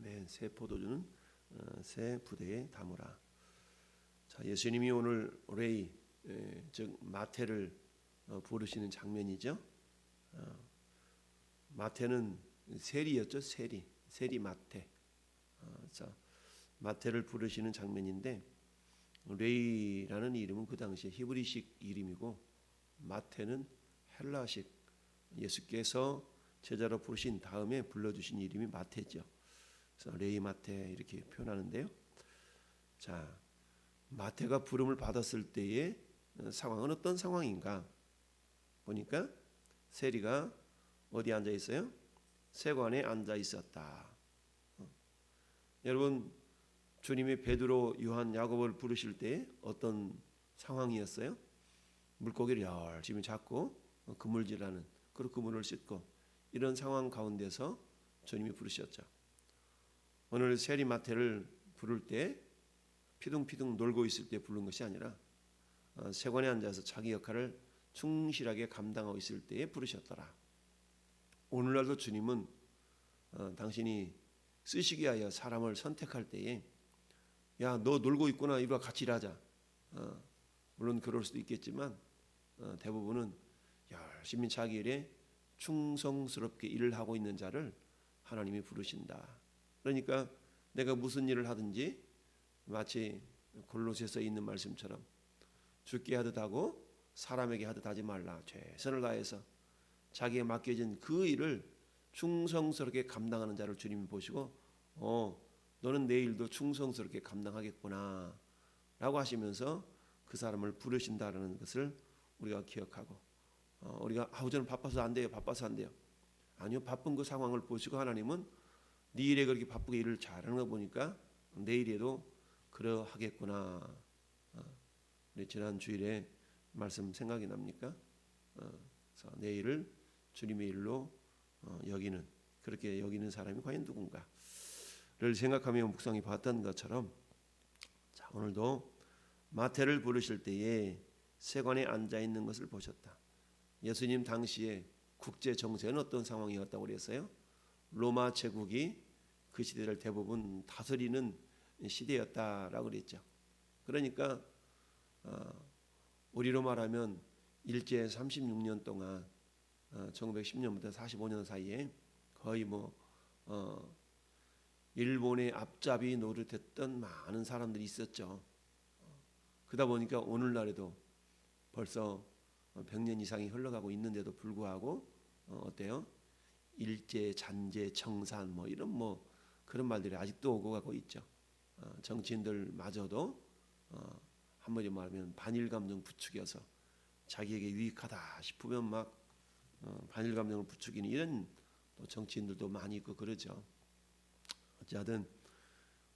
아멘. 새 포도주는 어, 새 부대에 담으라. 자, 예수님이 오늘 레이 에, 즉 마태를 어, 부르시는 장면이죠. 어, 마태는 세리였죠, 세리, 세리 마태. 어, 자, 마태를 부르시는 장면인데 레이라는 이름은 그 당시에 히브리식 이름이고 마태는 헬라식 예수께서 제자로 부르신 다음에 불러주신 이름이 마태죠. 그래서 레이 마태 이렇게 표현하는데요. 자, 마태가 부름을 받았을 때의 상황은 어떤 상황인가? 보니까 세리가 어디 앉아 있어요? 세관에 앉아 있었다. 어. 여러분 주님이 베드로, 요한, 야곱을 부르실 때 어떤 상황이었어요? 물고기를 열심히 잡고 어, 그물질하는 그리고 그물을 씻고 이런 상황 가운데서 주님이 부르셨죠. 오늘 세리 마태를 부를 때 피둥피둥 놀고 있을 때 부른 것이 아니라 어, 세관에 앉아서 자기 역할을 충실하게 감당하고 있을 때에 부르셨더라. 오늘날도 주님은 어, 당신이 쓰시기 위하여 사람을 선택할 때에 야 너 놀고 있구나 이리 와 같이 일하자. 어, 물론 그럴 수도 있겠지만 어, 대부분은 열심히 자기 일에 충성스럽게 일을 하고 있는 자를 하나님이 부르신다. 그러니까 내가 무슨 일을 하든지 마치 골로새서 있는 말씀처럼 죽게 하듯 하고 사람에게 하듯 하지 말라. 최선을 다해서 자기에 맡겨진 그 일을 충성스럽게 감당하는 자를 주님이 보시고 어 너는 내 일도 충성스럽게 감당하겠구나 라고 하시면서 그 사람을 부르신다라는 것을 우리가 기억하고 어, 우리가 아우 저는 바빠서 안 돼요 바빠서 안 돼요 아니요 바쁜 그 상황을 보시고 하나님은 네 일에 그렇게 바쁘게 일을 잘하는 거 보니까 내일에도 그러하겠구나 어, 지난 주일에 말씀 생각이 납니까? 어, 그래서 내일을 주님의 일로 어, 여기는 그렇게 여기는 사람이 과연 누군가를 생각하며 묵상이 봤던 것처럼 자 오늘도 마태를 부르실 때에 세관에 앉아 있는 것을 보셨다. 예수님 당시에 국제 정세는 어떤 상황이었다고 그랬어요? 로마 제국이 그 시대를 대부분 다스리는 시대였다라고 그랬죠. 그러니까 어, 우리로 말하면 일제 36년 동안 어, 1910년부터 45년 사이에 거의 뭐 어, 일본의 앞잡이 노릇했던 많은 사람들이 있었죠. 그러다 보니까 오늘날에도 벌써 100년 이상이 흘러가고 있는데도 불구하고 어, 어때요? 일제, 잔재, 청산 뭐 이런 뭐 그런 말들이 아직도 오고 가고 있죠. 어, 정치인들마저도 어, 한마디로 말하면 반일 감정 부추겨서 자기에게 유익하다 싶으면 막 어, 반일 감정을 부추기는 이런 또 정치인들도 많이 있고 그러죠. 어찌하든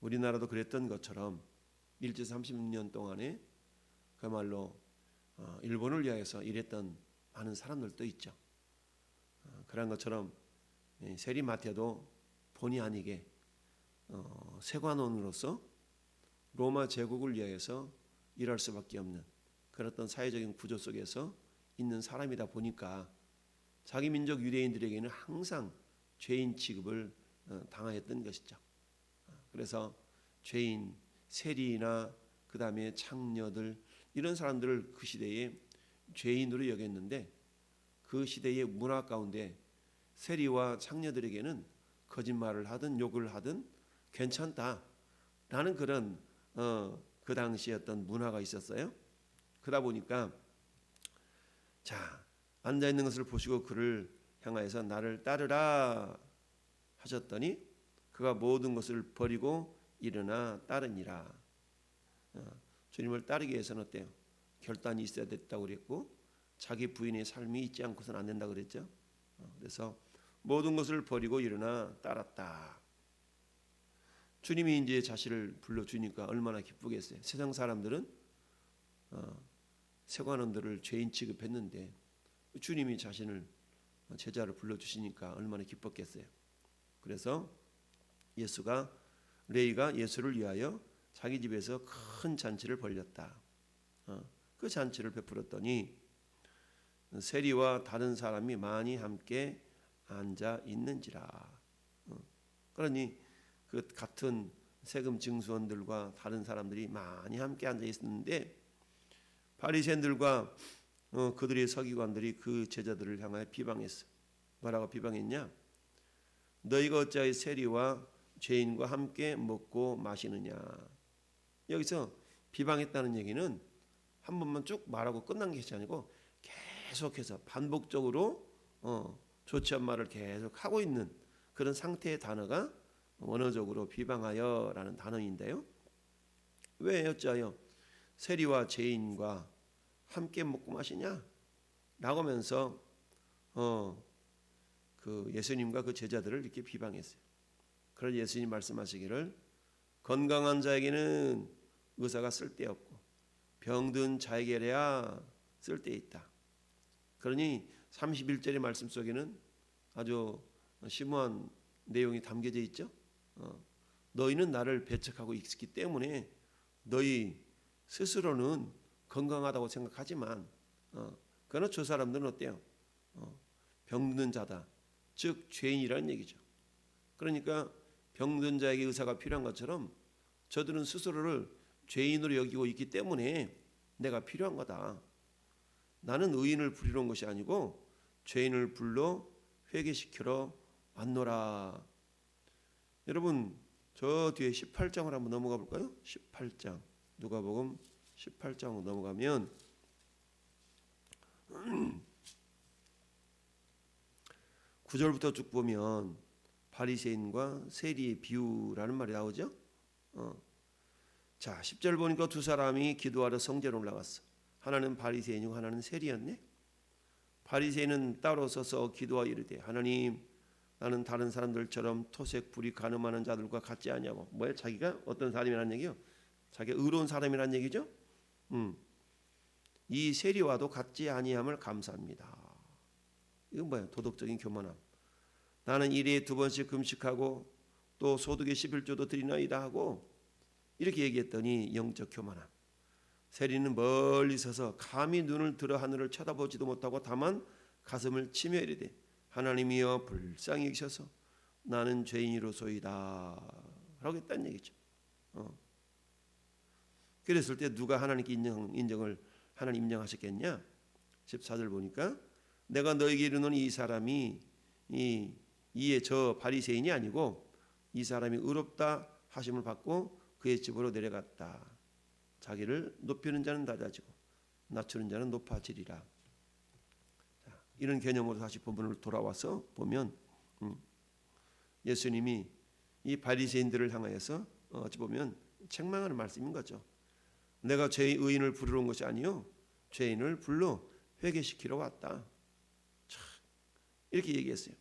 우리나라도 그랬던 것처럼 일제 30년 동안에 그야말로 어, 일본을 위하여서 일했던 많은 사람들도 있죠. 어, 그런 것처럼 세리 마태도 본의 아니게 어, 세관원으로서 로마 제국을 위하여서 일할 수밖에 없는 그랬던 사회적인 구조 속에서 있는 사람이다 보니까 자기 민족 유대인들에게는 항상 죄인 취급을 어, 당하였던 것이죠. 어, 그래서 죄인, 세리나 그 다음에 창녀들 이런 사람들을 그 시대에 죄인으로 여겼는데 그 시대의 문화 가운데 세리와 창녀들에게는 거짓말을 하든 욕을 하든 괜찮다라는 그런 어, 그 당시에 어떤 문화가 있었어요. 그러다 보니까 자 앉아 있는 것을 보시고 그를 향하여서 나를 따르라 하셨더니 그가 모든 것을 버리고 일어나 따르니라. 어, 주님을 따르기 위해서는 어때요? 결단이 있어야 됐다고 그랬고 자기 부인의 삶이 있지 않고서는 안 된다 그랬죠. 어, 그래서 모든 것을 버리고 일어나 따랐다. 주님이 이제 자신을 불러 주니까 얼마나 기쁘겠어요. 세상 사람들은 어, 세관원들을 죄인 취급했는데 주님이 자신을 제자를 불러 주시니까 얼마나 기뻤겠어요. 그래서 예수가 레이가 예수를 위하여 자기 집에서 큰 잔치를 벌렸다. 어, 그 잔치를 베풀었더니 세리와 다른 사람이 많이 함께 앉아 있는지라. 어, 그러니 그그 같은 세금 징수원들과 다른 사람들이 많이 함께 앉아 있었는데 바리새인들과 어, 그들의 서기관들이 그 제자들을 향하여 비방했어. 뭐라고 비방했냐? 너희가 어찌하여 세리와 죄인과 함께 먹고 마시느냐? 여기서 비방했다는 얘기는 한 번만 쭉 말하고 끝난 것이 아니고 계속해서 반복적으로 어, 좋지 않은 말을 계속 하고 있는 그런 상태의 단어가 원어적으로 비방하여라는 단어인데요. 왜 어찌하여 세리와 죄인과 함께 먹고 마시냐? 라고 하면서 어, 그 예수님과 그 제자들을 이렇게 비방했어요. 그래서 예수님 말씀하시기를 건강한 자에게는 의사가 쓸데없고 병든 자에게야 쓸데있다. 그러니 31절의 말씀 속에는 아주 심오한 내용이 담겨져 있죠. 어, 너희는 나를 배척하고 있기 때문에 너희 스스로는 건강하다고 생각하지만 어, 그러나 저 사람들은 어때요? 어, 병든 자다. 즉 죄인이라는 얘기죠. 그러니까 병든 자에게 의사가 필요한 것처럼 저들은 스스로를 죄인으로 여기고 있기 때문에 내가 필요한 거다. 나는 의인을 부리러 온 것이 아니고 죄인을 불러 회개시키러 왔노라. 여러분 저 뒤에 18장을 한번 넘어가 볼까요? 18장 누가복음 18장으로 넘어가면 9절부터 쭉 보면 바리새인과 세리의 비유라는 말이 나오죠. 어. 자, 10절 보니까 두 사람이 기도하러 성전에 올라갔어. 하나는 바리새인이고 하나는 세리였네. 바리새인은 따로 서서 기도하여 이르되 하나님 나는 다른 사람들처럼 토색 불이 가늠하는 자들과 같지 않냐고. 뭐야? 자기가 어떤 사람이라는 얘기요? 자기가 의로운 사람이라는 얘기죠? 음. 이 세리와도 같지 아니함을 감사합니다. 이건 뭐야? 도덕적인 교만함. 나는 일에 두 번씩 금식하고 또 소득의 11조도 드리나이다 하고 이렇게 얘기했더니 영적 교만함. 세리는 멀리 서서 감히 눈을 들어 하늘을 쳐다보지도 못하고 다만 가슴을 치며 이르되 하나님이여 불쌍히 여기셔서 나는 죄인이로소이다 라고 했다는 얘기죠. 어. 그랬을 때 누가 하나님께 인정, 인정을 하나님 인정하셨겠냐? 14절 보니까 내가 너에게 이르노니 이 사람이 이 이에 저 바리새인이 아니고 이 사람이 의롭다 하심을 받고 그의 집으로 내려갔다. 자기를 높이는 자는 낮아지고 낮추는 자는 높아지리라. 자, 이런 개념으로 다시 본문을 돌아와서 보면 음, 예수님이 이 바리새인들을 향하여서 어, 어찌 보면 책망하는 말씀인 거죠. 내가 죄의 의인을 부르러 온 것이 아니요 죄인을 불러 회개시키러 왔다. 참, 이렇게 얘기했어요.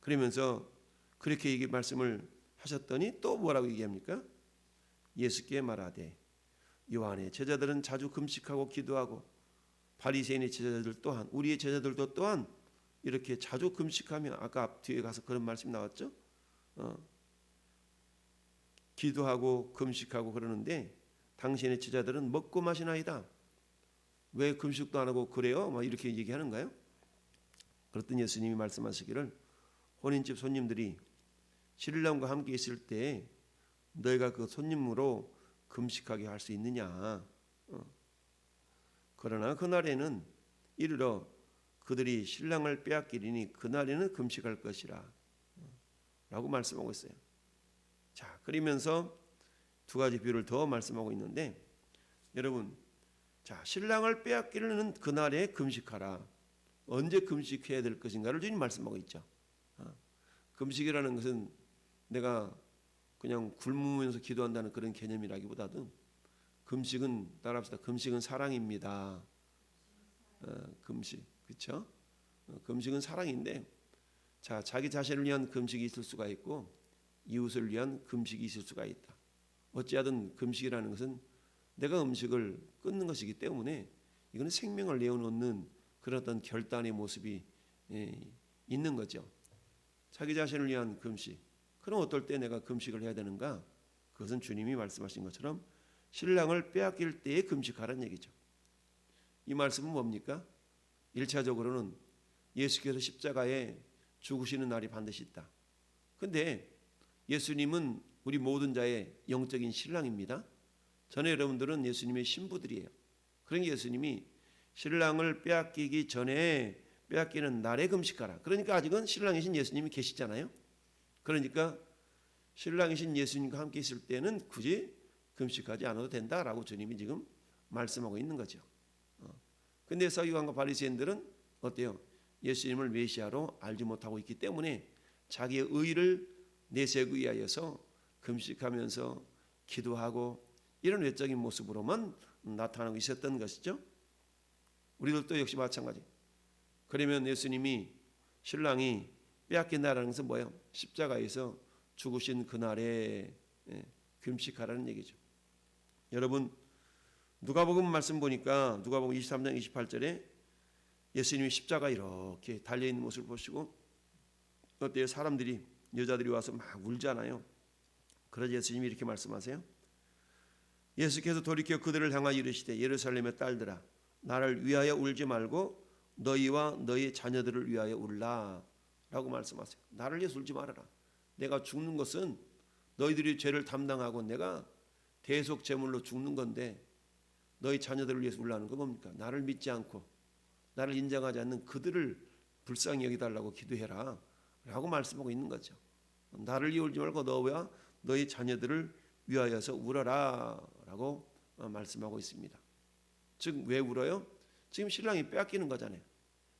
그러면서 그렇게 얘기 말씀을 하셨더니 또 뭐라고 얘기합니까? 예수께 말하되 요한의 제자들은 자주 금식하고 기도하고 바리새인의 제자들 또한 우리의 제자들도 또한 이렇게 자주 금식하며 아까 앞 뒤에 가서 그런 말씀 나왔죠. 어, 기도하고 금식하고 그러는데 당신의 제자들은 먹고 마시나이다. 왜 금식도 안 하고 그래요? 막 이렇게 얘기하는가요? 그랬더니 예수님이 말씀하시기를 혼인집 손님들이 신랑과 함께 있을 때 너희가 그 손님으로 금식하게 할 수 있느냐? 어. 그러나 그날에는 이르러 그들이 신랑을 빼앗기리니 그날에는 금식할 것이라. 어. 라고 말씀하고 있어요. 자, 그러면서 두 가지 비유를 더 말씀하고 있는데 여러분, 자, 신랑을 빼앗기는 그날에 금식하라. 언제 금식해야 될 것인가를 주님 말씀하고 있죠. 어. 금식이라는 것은 내가 그냥 굶으면서 기도한다는 그런 개념이라기보다도 금식은 따라합시다. 금식은 사랑입니다. 어, 금식 그렇죠? 어, 금식은 사랑인데 자 자기 자신을 위한 금식이 있을 수가 있고 이웃을 위한 금식이 있을 수가 있다. 어찌하든 금식이라는 것은 내가 음식을 끊는 것이기 때문에 이거는 생명을 내어놓는 그런 어떤 결단의 모습이 예, 있는 거죠. 자기 자신을 위한 금식. 그럼 어떨 때 내가 금식을 해야 되는가? 그것은 주님이 말씀하신 것처럼 신랑을 빼앗길 때에 금식하라는 얘기죠. 이 말씀은 뭡니까? 1차적으로는 예수께서 십자가에 죽으시는 날이 반드시 있다. 근데 예수님은 우리 모든 자의 영적인 신랑입니다. 전에 여러분들은 예수님의 신부들이에요. 그러니까 예수님이 신랑을 빼앗기기 전에 빼앗기는 날에 금식하라. 그러니까 아직은 신랑이신 예수님이 계시잖아요. 그러니까 신랑이신 예수님과 함께 있을 때는 굳이 금식하지 않아도 된다라고 주님이 지금 말씀하고 있는 거죠. 어. 근데 서기관과 바리새인들은 어때요? 예수님을 메시아로 알지 못하고 있기 때문에 자기의 의를 내세우기 위하여서 금식하면서 기도하고 이런 외적인 모습으로만 나타나고 있었던 것이죠. 우리들도 역시 마찬가지. 그러면 예수님이 신랑이 빼앗긴다라는 것은 뭐예요? 십자가에서 죽으신 그날에 예, 금식하라는 얘기죠. 여러분 누가복음 말씀 보니까 누가복음 23장 28절에 예수님이 십자가 이렇게 달려 있는 모습을 보시고 어때요? 사람들이 여자들이 와서 막 울잖아요. 그러자 예수님이 이렇게 말씀하세요. 예수께서 돌이켜 그들을 향하여 이르시되 예루살렘의 딸들아 나를 위하여 울지 말고 너희와 너희 자녀들을 위하여 울라 라고 말씀하세요. 나를 위해서 울지 말아라. 내가 죽는 것은 너희들이 죄를 담당하고 내가 대속 제물로 죽는 건데 너희 자녀들을 위해서 울라는 거 뭡니까? 나를 믿지 않고 나를 인정하지 않는 그들을 불쌍히 여기달라고 기도해라 라고 말씀하고 있는 거죠. 나를 위해 울지 말고 너와 너희 자녀들을 위하여서 울어라 라고 말씀하고 있습니다. 즉 왜 울어요? 지금 신랑이 빼앗기는 거잖아요.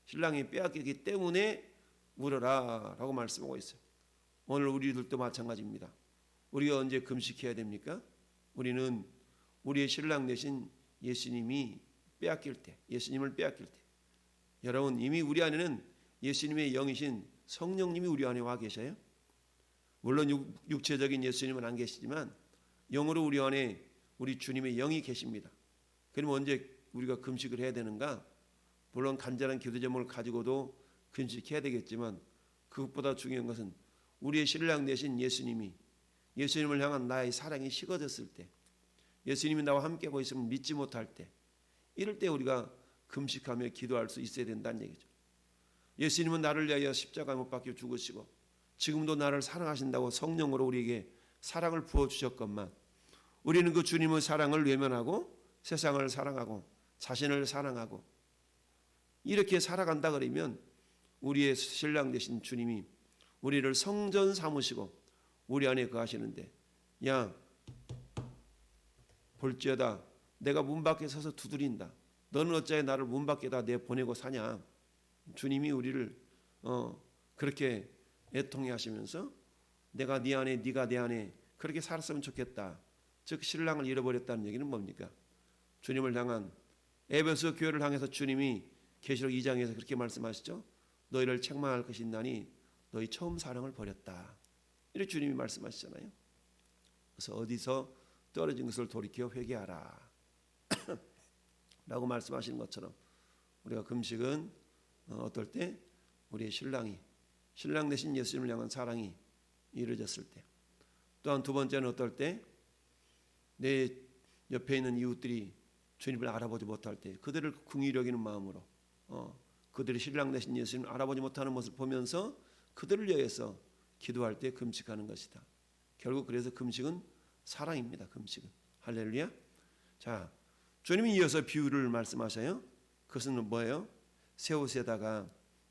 신랑이 빼앗기기 때문에 울어라 라고 말씀하고 있어요. 오늘 우리들도 마찬가지입니다. 우리가 언제 금식해야 됩니까? 우리는 우리의 신랑 되신 예수님이 빼앗길 때, 예수님을 빼앗길 때. 여러분 이미 우리 안에는 예수님의 영이신 성령님이 우리 안에 와 계셔요. 물론 육, 육체적인 예수님은 안 계시지만 영으로 우리 안에 우리 주님의 영이 계십니다. 그럼 언제 우리가 금식을 해야 되는가? 물론 간절한 기도 제목을 가지고도 금식해야 되겠지만 그것보다 중요한 것은 우리의 신랑 되신 예수님이 예수님을 향한 나의 사랑이 식어졌을 때 예수님이 나와 함께하고 있으면 믿지 못할 때 이럴 때 우리가 금식하며 기도할 수 있어야 된다는 얘기죠. 예수님은 나를 위하여 십자가 못 박혀 죽으시고 지금도 나를 사랑하신다고 성령으로 우리에게 사랑을 부어 주셨건만 우리는 그 주님의 사랑을 외면하고 세상을 사랑하고 자신을 사랑하고 이렇게 살아간다 그러면 우리의 신랑 되신 주님이 우리를 성전 삼으시고 우리 안에 거하시는데 야 볼지어다 내가 문 밖에 서서 두드린다. 너는 어찌 나를 문 밖에다 내 보내고 사냐? 주님이 우리를 어 그렇게 애통해 하시면서 내가 네 안에 네가 내 안에 그렇게 살았으면 좋겠다. 즉 신랑을 잃어버렸다는 얘기는 뭡니까? 주님을 향한 에베소 교회를 향해서 주님이 계시록 2장에서 그렇게 말씀하시죠 너희를 책망할 것이 있나니 너희 처음 사랑을 버렸다 이렇게 주님이 말씀하시잖아요. 그래서 어디서 떨어진 것을 돌이켜 회개하라. 라고 말씀하시는 것처럼 우리가 금식은 어, 어떨 때 우리의 신랑이 신랑 대신 예수님을 향한 사랑이 이루어졌을 때 또한 두 번째는 어떨 때 내 옆에 있는 이웃들이 주님을 알아보지 못할 때 그들을 여기는 마음으로 어, 그들이 신랑 대신 예수님을 알아보지 못하는 모습을 보면서 그들을 위해서 기도할 때 금식하는 것이다. 결국 그래서 금식은 사랑입니다. 금식은 할렐루야. 자, 주님이 이어서 비유를 말씀하셔요. 그것은 뭐예요? 새 옷에다가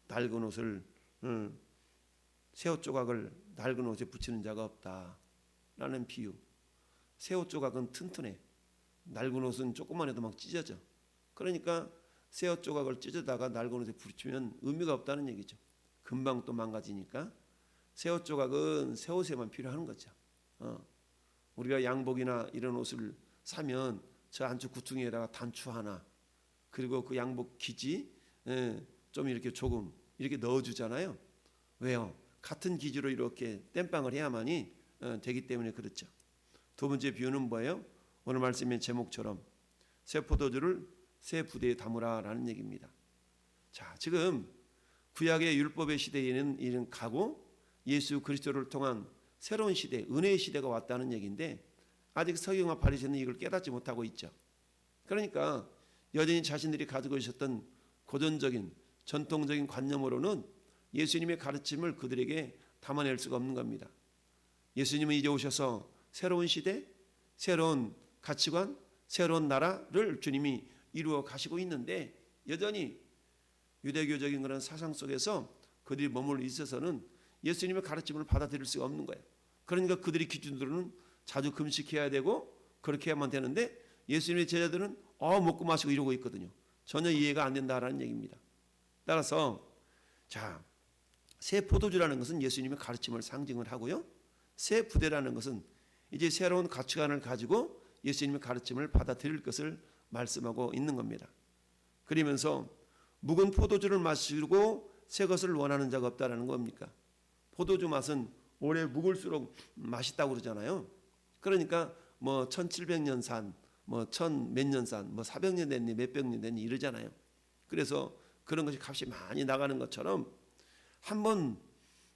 낡은 옷을 음, 새옷 조각을 낡은 옷에 붙이는 자가 없다라는 비유. 새옷 조각은 튼튼해. 낡은 옷은 조금만 해도 막 찢어져. 그러니까 새옷 조각을 찢어다가 낡은 옷에 붙이면 의미가 없다는 얘기죠. 금방 또 망가지니까 새옷 조각은 새 옷에만 필요한 거죠. 어. 우리가 양복이나 이런 옷을 사면 저 안쪽 구퉁이에다가 단추 하나 그리고 그 양복 기지 예, 좀 이렇게 조금 이렇게 넣어주잖아요. 왜요? 같은 기지로 이렇게 땜빵을 해야만이 어, 되기 때문에 그렇죠. 두 번째 비유는 뭐예요? 오늘 말씀의 제목처럼 새 포도주를 새 부대에 담으라라는 얘기입니다. 자, 지금 구약의 율법의 시대에는 이런 가고 예수 그리스도를 통한 새로운 시대, 은혜의 시대가 왔다는 얘기인데 아직 서기관과 바리새는 이걸 깨닫지 못하고 있죠. 그러니까 여전히 자신들이 가지고 있었던 고전적인 전통적인 관념으로는 예수님의 가르침을 그들에게 담아낼 수가 없는 겁니다. 예수님은 이제 오셔서 새로운 시대, 새로운 가치관, 새로운 나라를 주님이 이루어 가시고 있는데 여전히 유대교적인 그런 사상 속에서 그들이 머물러 있어서는 예수님의 가르침을 받아들일 수가 없는 거예요. 그러니까 그들이 기준으로는 자주 금식해야 되고 그렇게 해야만 되는데 예수님의 제자들은 어 먹고 마시고 이러고 있거든요. 전혀 이해가 안 된다라는 얘기입니다. 따라서 자, 새 포도주라는 것은 예수님의 가르침을 상징을 하고요. 새 부대라는 것은 이제 새로운 가치관을 가지고 예수님의 가르침을 받아들일 것을 말씀하고 있는 겁니다. 그러면서 묵은 포도주를 마시고 새 것을 원하는 자가 없다라는 겁니까? 포도주 맛은 오래 묵을수록 맛있다고 그러잖아요. 그러니까 뭐 1700년 산, 뭐 1000몇 년 산, 뭐 400년 됐니, 몇백 년 됐니 이러잖아요. 그래서 그런 것이 값이 많이 나가는 것처럼 한번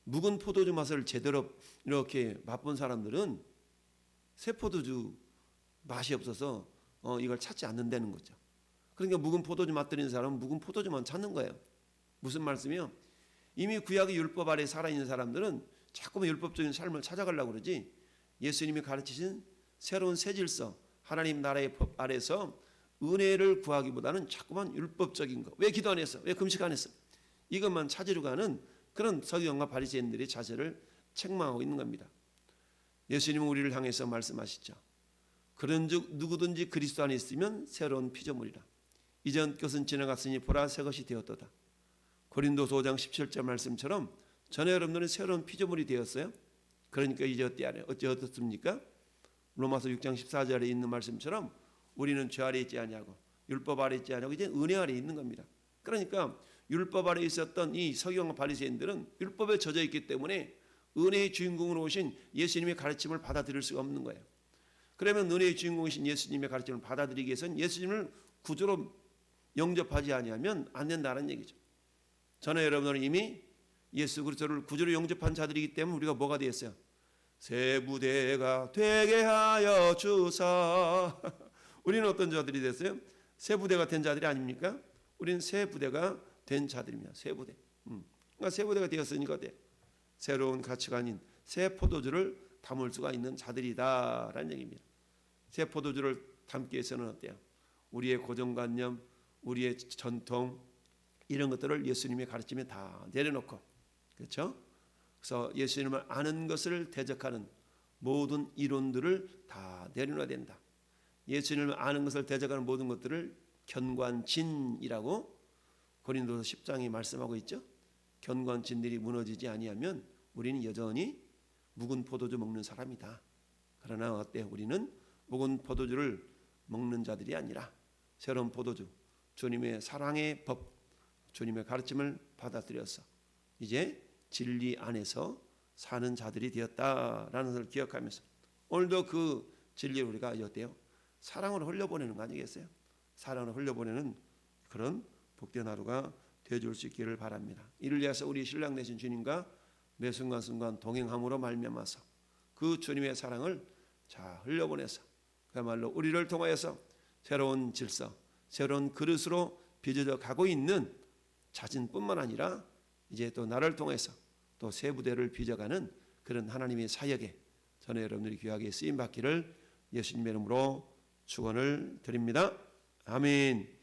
묵은 포도주 맛을 제대로 이렇게 맛본 사람들은 새 포도주 맛이 없어서 어, 이걸 찾지 않는다는 거죠. 그러니까 묵은 포도주 맛들이는 사람은 묵은 포도주만 찾는 거예요. 무슨 말씀이요? 이미 구약의 율법 아래 살아있는 사람들은 자꾸만 율법적인 삶을 찾아가려고 그러지 예수님이 가르치신 새로운 새 질서 하나님 나라의 법 아래서 은혜를 구하기보다는 자꾸만 율법적인 거. 왜 기도 안 했어? 왜 금식 안 했어? 이것만 찾으려고 하는 그런 서기관과 바리새인들의 자세를 책망하고 있는 겁니다. 예수님은 우리를 향해서 말씀하시죠. 그런즉 누구든지 그리스도 안에 있으면 새로운 피조물이라. 이전 것은 지나갔으니 보라 새 것이 되었도다. 고린도서 5장 17절 말씀처럼 전에 여러분들은 새로운 피조물이 되었어요. 그러니까 이제 어때 어째 어떻습니까? 로마서 6장 14절에 있는 말씀처럼 우리는 죄 아래 있지 아니하고 율법 아래 있지 아니하고 이제 은혜 아래 있는 겁니다. 그러니까 율법 아래 있었던 이 서기관 바리새인들은 율법에 젖어 있기 때문에 은혜의 주인공으로 오신 예수님의 가르침을 받아들일 수가 없는 거예요. 그러면 은혜의 주인공이신 예수님의 가르침을 받아들이기 위해서는 예수님을 구조로 영접하지 아니하면 안 된다는 얘기죠. 저는 여러분들은 이미 예수 그리스도를 구주로 영접한 자들이기 때문에 우리가 뭐가 되었어요? 새 부대가 되게 하여 주사. 우리는 어떤 자들이 됐어요? 새 부대가 된 자들이 아닙니까? 우리는 새 부대가 된 자들입니다. 새 부대. 음. 그러니까 새 부대가 되었으니까 어때? 새로운 가치관인 새 포도주를 담을 수가 있는 자들이다라는 얘기입니다. 새 포도주를 담기 위해서는 어때요? 우리의 고정관념, 우리의 전통 이런 것들을 예수님의 가르침에 다 내려놓고 그렇죠? 그래서 예수님을 아는 것을 대적하는 모든 이론들을 다 내려놔야 된다. 예수님을 아는 것을 대적하는 모든 것들을 견관진이라고 고린도서 10장이 말씀하고 있죠. 견관진들이 무너지지 아니하면 우리는 여전히 묵은 포도주 먹는 사람이다. 그러나 어때? 우리는 묵은 포도주를 먹는 자들이 아니라 새로운 포도주, 주님의 사랑의 법, 주님의 가르침을 받아들여서 이제 진리 안에서 사는 자들이 되었다라는 것을 기억하면서 오늘도 그 진리를 우리가 어때요? 사랑으로 흘려보내는 거 아니겠어요? 사랑으로 흘려보내는 그런 복된 하루가 되어줄 수 있기를 바랍니다. 이를 위해서 우리 신랑 되신 주님과 매 순간순간 동행함으로 말미암아서 그 주님의 사랑을 자 흘려보내서 그야말로 우리를 통하여서 새로운 질서, 새로운 그릇으로 빚어져 가고 있는 자신뿐만 아니라 이제 또 나를 통해서 또 새 부대를 빚어가는 그런 하나님의 사역에 저는 여러분들이 귀하게 쓰임 받기를 예수님의 이름으로 축원을 드립니다. 아멘.